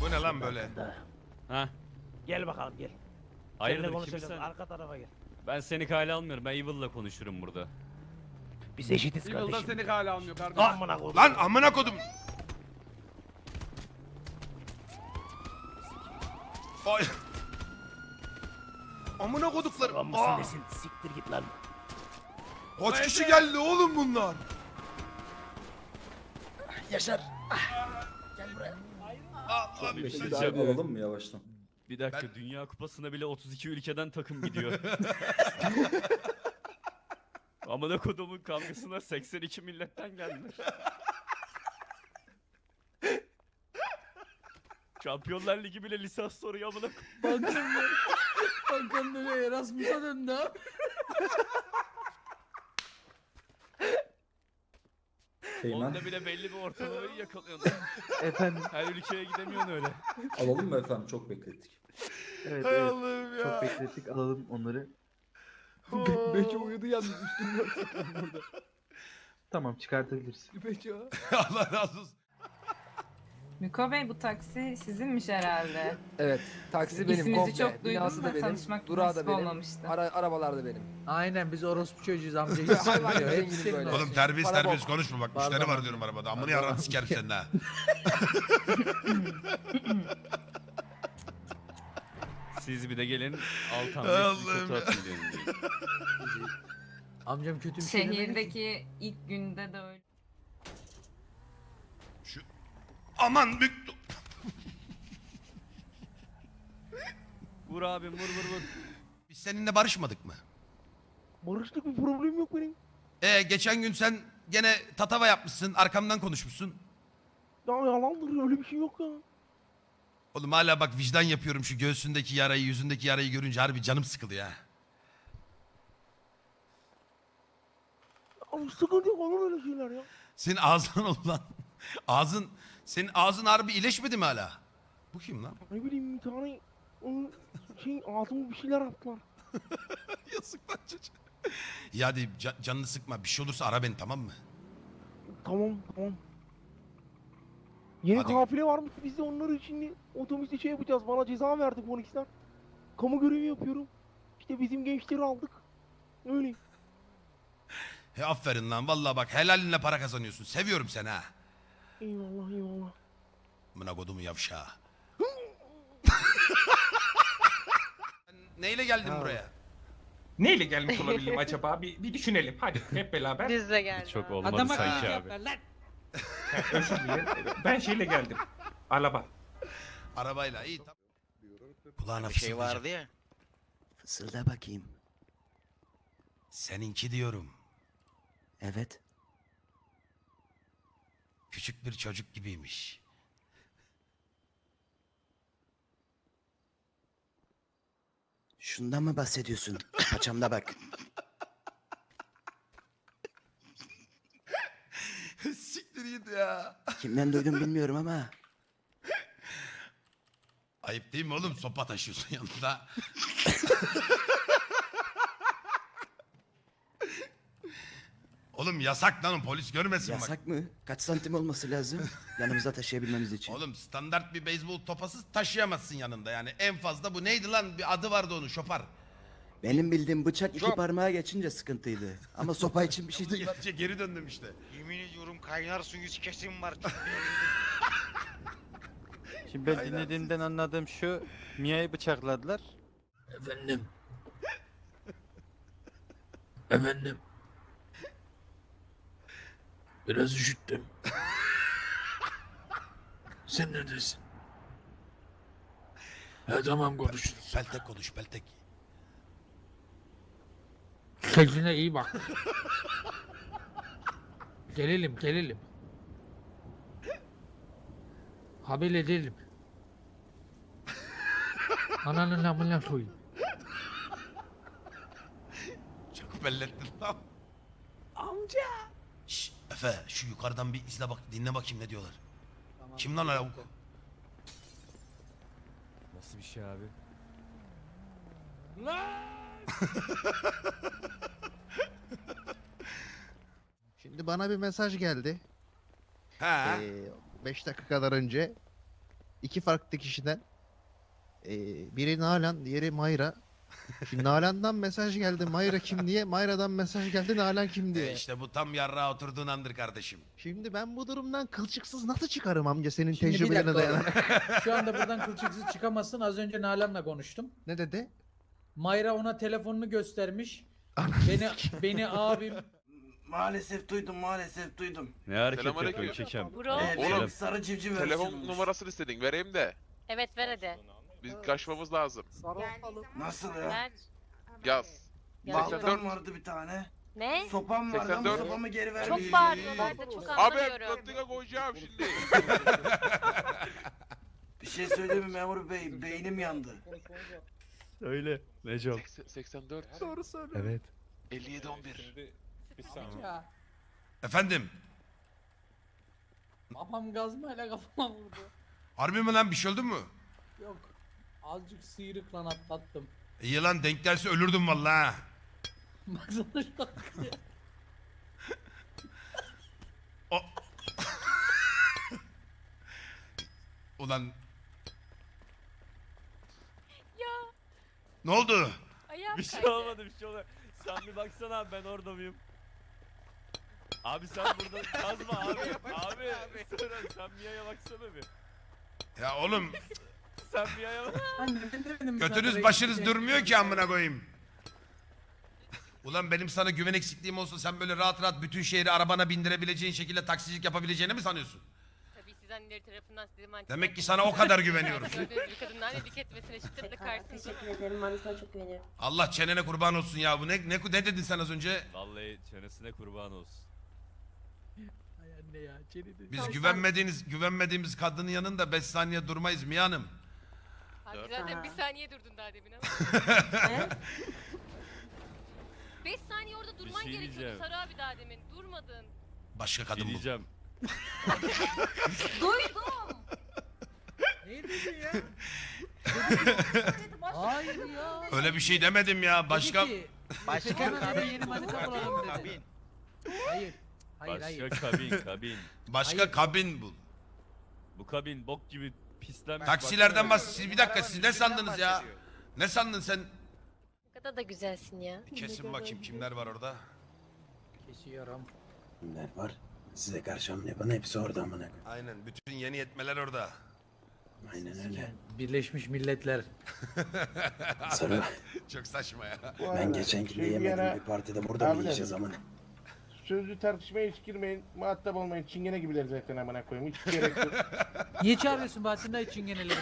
Bu ne lan böyle? Ha? Gel bakalım gel. Hayırdır Seninle kimsin konuşacağız. Arka tarafa gel. Ben seni kale almıyorum. Ben Evil'la konuşurum burada. Biz eşitiz Evil'da kardeşim. seni hala almıyor kardeşim. Amına koydum. Lan amına kodum. Ay. Amına koduklarım. Aa, nesin? Siktir git lan. kaç kişi geldi oğlum bunlar? Yaşar. Gel buraya. Aa, abi, bir şey Peki diyeceğim. daha alalım mı yavaştan? Bir dakika Ben- Dünya Kupası'na bile 32 ülkeden takım gidiyor. Amına kodumun kavgasına 82 milletten geldiler. Şampiyonlar Ligi bile lisans soruyor amına ko- Bankam Bankam dönüyor Erasmus'a döndü abi. Teğmen Onda bile belli bir ortalamayı yakalıyorsun. Efendim, Her ülkeye gidemiyorsun öyle. alalım mı efendim? Çok beklettik. evet, Hay evet. Allah'ım ya. Çok beklettik, alalım onları. Oo. Beço uyudu yalnız üstünü örtüyorum burada. Tamam, çıkartabiliriz. Beço. Allah razı olsun. Miko Bey bu taksi sizinmiş herhalde. Evet. Taksi benim İsminizi komple. çok Binası duydum da da benim. tanışmak Durağı nasip da benim. olmamıştı. Ara, arabalar da benim. Aynen biz orospu çocuğuyuz amca. Hiç Hayvan gibi, Hepsi böyle. Oğlum terbiyesiz Para terbiyesiz konuşma bak. Pardon Müşteri var diyorum arabada. Amını Pardon yaran abi. sikerim senin ha. Siz bir de gelin alt Allah'ım hamle ya. kötü atın diyorum. Amcam kötü bir şey demedi ki. Şehirdeki ilk günde de öyle. Şu... Aman büktü. Vur abim vur vur vur. Biz seninle barışmadık mı? Barıştık bir problem yok benim. Ee geçen gün sen gene tatava yapmışsın. Arkamdan konuşmuşsun. Ya yalandır öyle bir şey yok ya. Oğlum hala bak vicdan yapıyorum şu göğsündeki yarayı, yüzündeki yarayı görünce harbi canım sıkılıyor ha. Abi sıkıntı yok olur öyle şeyler ya. Senin ağzın olan ağzın senin ağzın harbi iyileşmedi mi hala? Bu kim lan? Ne bileyim bir tane onun şey ağzıma bir şeyler attılar. Yazık lan çocuğa. İyi hadi ca- canını sıkma. Bir şey olursa ara beni tamam mı? Tamam tamam. Yeni Hadi. kafile varmış biz de onları şimdi otobüste şey yapacağız. Bana ceza verdi polisler. Kamu görevi yapıyorum. İşte bizim gençleri aldık. Öyle. He aferin lan. Vallahi bak helalinle para kazanıyorsun. Seviyorum seni ha. Eyvallah eyvallah. Mına kodumu yavşağı. Sen Neyle geldin buraya? Neyle gelmiş olabilirim acaba? Bir, bir düşünelim. Hadi hep beraber. Bizle geldi. Çok olmadı Adama sanki abi. Ha, özür dilerim. Ben şeyle geldim. Araba. Arabayla iyi tamam. Kulağına Bir şey fısıldayacağım. vardı ya. Fısılda bakayım. Seninki diyorum. Evet. Küçük bir çocuk gibiymiş. Şundan mı bahsediyorsun? Paçamda bak. Siktir git ya. Kimden duydum bilmiyorum ama. Ayıp değil mi oğlum? Sopa taşıyorsun yanında. oğlum yasak lan polis görmesin bak. Yasak mı? Kaç santim olması lazım? Yanımıza taşıyabilmemiz için. Oğlum standart bir beyzbol topası taşıyamazsın yanında yani. En fazla bu neydi lan? Bir adı vardı onun şopar. Benim bildiğim bıçak iki Çok. parmağa geçince sıkıntıydı. Ama sopa için bir şey. Gittikçe geri döndüm işte. Yemin ediyorum kaynar suyu kesim var. Şimdi ben dinlediğimden anladığım şu, Mia'yı bıçakladılar. Efendim. Efendim. Biraz üşüttüm. Sen neredesin? Ha tamam konuşuruz. Peltek konuş peltek. Kendine iyi bak. gelelim gelelim. Haber edelim. Ananın amına koyayım. Çok bellettin lan. Amca. Efe şu yukarıdan bir izle bak dinle bakayım ne diyorlar. Kim lan lavuk? Nasıl bir şey abi? Şimdi bana bir mesaj geldi. Ha. 5 dakika kadar önce iki farklı kişiden ee, biri Nalan, diğeri Mayra. Şimdi Nalan'dan mesaj geldi Mayra kim diye, Mayra'dan mesaj geldi Nalan kim E diye. işte bu tam yarrağa oturduğun andır kardeşim. Şimdi ben bu durumdan kılçıksız nasıl çıkarım amca senin Şimdi bir tecrübelerine dakika dayanarak? Şu anda buradan kılçıksız çıkamazsın. Az önce Nalan'la konuştum. Ne dedi? Mayra ona telefonunu göstermiş. Beni beni abim Maalesef duydum maalesef duydum. Ne hareket Selamünaleyküm. yapıyorsun kekem? Bro. Ee, Oğlum, benim sarı civciv Telefon numarasını istedin vereyim de. Evet ver hadi. Biz kaçmamız lazım. Nasıl ya? Ver. Yaz. Yazıyorum. 84. Baltam vardı bir tane. Ne? Sopam vardı ama 84. sopamı geri ver. Çok bağırıyorlar da çok Abi anlamıyorum. noktaya koyacağım şimdi. Bir şey söyleyeyim mi memur bey? Beynim yandı. Öyle. Neco. 84. doğru söyle. Evet. 57 11. Ya, Efendim. babam gazmayla kafama vurdu. Harbi mi lan bir şey oldu mu? Azıcık sıyrıkla atlattım. İyi lan denk gelse ölürdüm vallahi. ha. Baksana şu. O... Ulan Ya ne oldu? ayağım Bir şey kaydı. olmadı bir şey olmadı. Sen bir baksana abi ben orada mıyım? Abi sen burada kazma abi. Abi. Sonra sen Mia'ya baksana bir. Ya oğlum Sen Mia'ya bak. Anne ben demedim mi götünüz başınız renkli- durmuyor ki amına koyayım. Ulan benim sana güven eksikliğim olsa sen böyle rahat rahat bütün şehri arabana bindirebileceğin şekilde taksicilik yapabileceğini mi sanıyorsun? Tabii siz anneleri tarafından size mantıklı. Demek ki sana o kadar güveniyoruz. Gördüğünüz bir kadınlar edik etmesine şiddetle karşısınız. Teşekkür ederim. Ben de sana çok güveniyorum. Allah çenene kurban olsun ya. Bu ne ne, ne dedin sen az önce? Vallahi çenesine kurban olsun. Ay anne ya çenedi. Biz güvenmediğiniz güvenmediğimiz kadının yanında 5 saniye durmayız Miye Hanım. Abi zaten bir saniye durdun daha demin ama. 5 saniye orada durman şey gerekiyordu diyeceğim. Sarı abi daha demin. Durmadın. Başka Bir şey kadın bu. diyeceğim. Duydum. Ne dedin ya? Hayır ya. Öyle bir şey demedim ya. Başka Dedi ki, Başka kabin. Yeni manita bulalım dedi. Hayır. Hayır hayır. Başka kabin kabin. başka Hayır. kabin bul. Bu kabin bok gibi pislenmiş. Taksilerden bahs siz bir dakika siz ne sandınız ya? Ne sandın sen? Ne kadar da güzelsin ya. Kesin bakayım kimler var orada. Kesiyorum. Kimler var? Size karşı hamle yapan hepsi orada amına. Aynen bütün yeni yetmeler orada. Aynen öyle. Birleşmiş Milletler. Sarı. Çok saçma ya. Ben geçenkinde Şey, yemedim yara- bir partide burada mı yiyeceğiz amına? Sözlü tartışmaya hiç girmeyin. Muhatap olmayın. Çingene gibiler zaten amına koyayım. Hiç gerek yok. Niye çağırıyorsun Bahattin dayı çingeneleri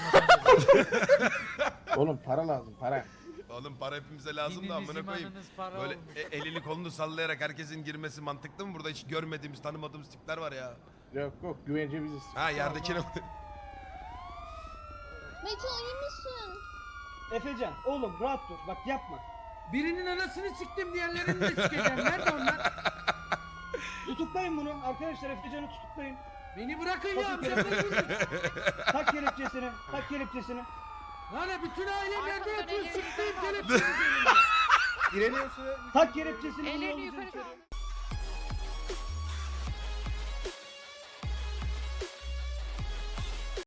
Oğlum para lazım para. Oğlum para hepimize lazım da amına koyayım. para Böyle olmuş. e- elini kolunu sallayarak herkesin girmesi mantıklı mı? Burada hiç görmediğimiz, tanımadığımız tipler var ya. Yok yok güvence biziz. Ha yerdekine Meto iyi misin? Efecan oğlum rahat dur. Bak yapma. Birinin anasını siktim diğerlerini de sikeceğim. Nerede onlar? Tutuklayın bunu. Arkadaşlar Efecan'ı tutuklayın. Beni bırakın ya. Nasıl Tak kelepçesini. Tak kelepçesini. Lan bütün ailem Arkadan yatıyor? yukarı kelepçenizi. Direniyorsun. Tak kelepçesini. Ellerini yukarı kaldır.